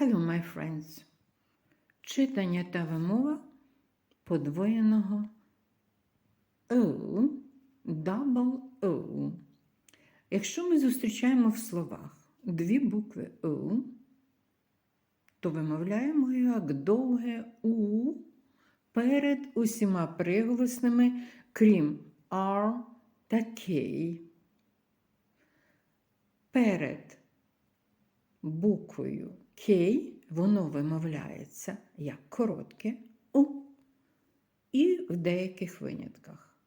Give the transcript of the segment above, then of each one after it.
Hello, my friends. Читання та вимова подвоєного O, double O. Якщо ми зустрічаємо в словах дві букви O, то вимовляємо як довге У перед усіма приголосними, крім R та K. Перед буквою K воно вимовляється як коротке У і в деяких винятках.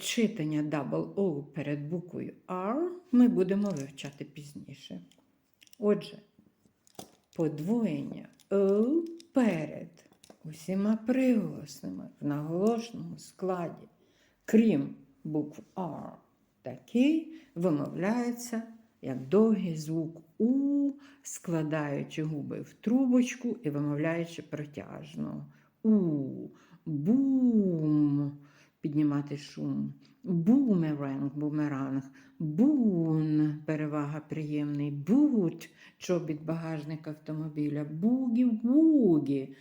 Читання double O перед буквою R ми будемо вивчати пізніше. Отже, подвоєння O перед усіма приголосними в наголошеному складі, крім букв R та K, вимовляється як довгий звук У, складаючи губи в трубочку і вимовляючи протяжно. У, бум, піднімати шум. Бумеранг, бумеранг, бун, перевага приємний, бут, чобіт багажник автомобіля, бугі-вугі,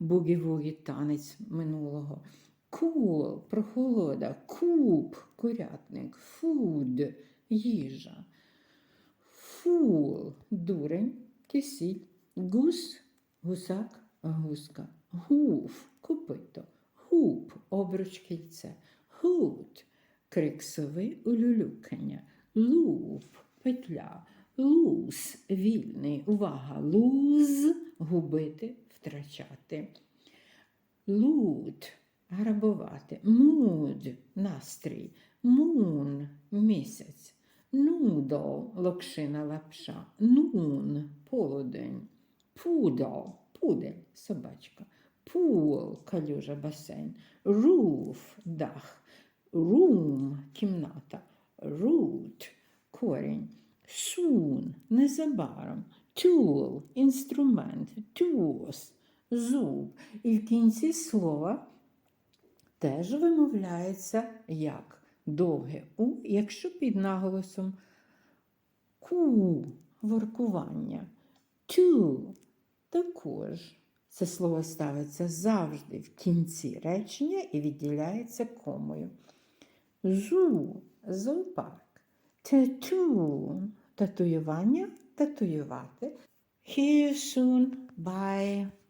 бугі-вугі танець минулого. Кул, прохолода, куб, курятник, фуд, їжа. Фул, дурень, кисіль, гус, гусак, гуска, гуф, копито, гуп, обруч кільце, гут, крик сови, улюлюкання, луп, петля, луз, вільний, увага, луз, губити, втрачати. Лут грабувати, муд настрій, мун місяць, нудл локшина лапша, нун полудень, пудал пудель собачка, пул калюжа басейн, руф дах, рум кімната, рут корінь, сун незабаром, тул інструмент, тус зуб. І в кінці слова теж вимовляється як довге У, якщо під наголосом ку воркування, Ту також. Це слово ставиться завжди в кінці речення і відділяється комою. Зу зоопарк. Тату татуювання татуювати. Here soon. Bye.